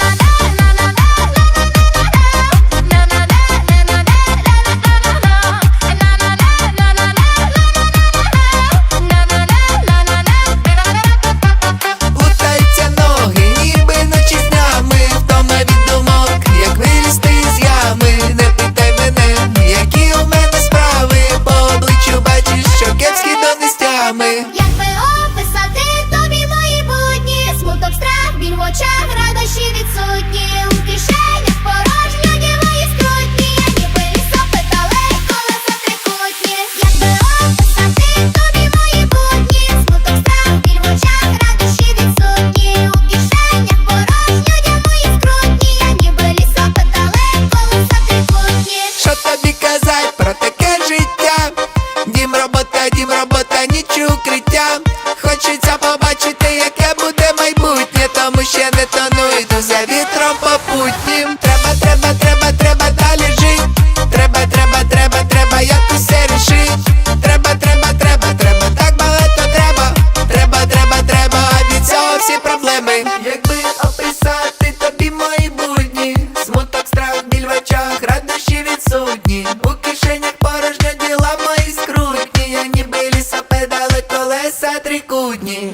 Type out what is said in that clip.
da da da da очах радощі відсутні у кишенях порожня дівої скрутні, я ніби лісо питали, коли це як якби описати тобі мої будні, смуток страх біль в очах радощі відсутні у кишенях порожня дівої скрутні, я ніби лісо питали, коли це трикутні. Що тобі казать про таке життя? Дім робота, дім робота, ніч укриття. Хочеться побачити, яке буде майбутнє тому ще не тону Іду за вітром попутнім. Треба, треба, треба, треба далі жить. Треба, треба, треба, треба, як усе рішить. Треба, треба, треба, треба, так багато треба. Треба, треба, треба, а від цього всі проблеми. Якби описати тобі мої будні Смуток страх, біль в очах, радощі відсутні. У кишенях порожня діла мої скрутні. Я ніби лісопедали колеса трикутні.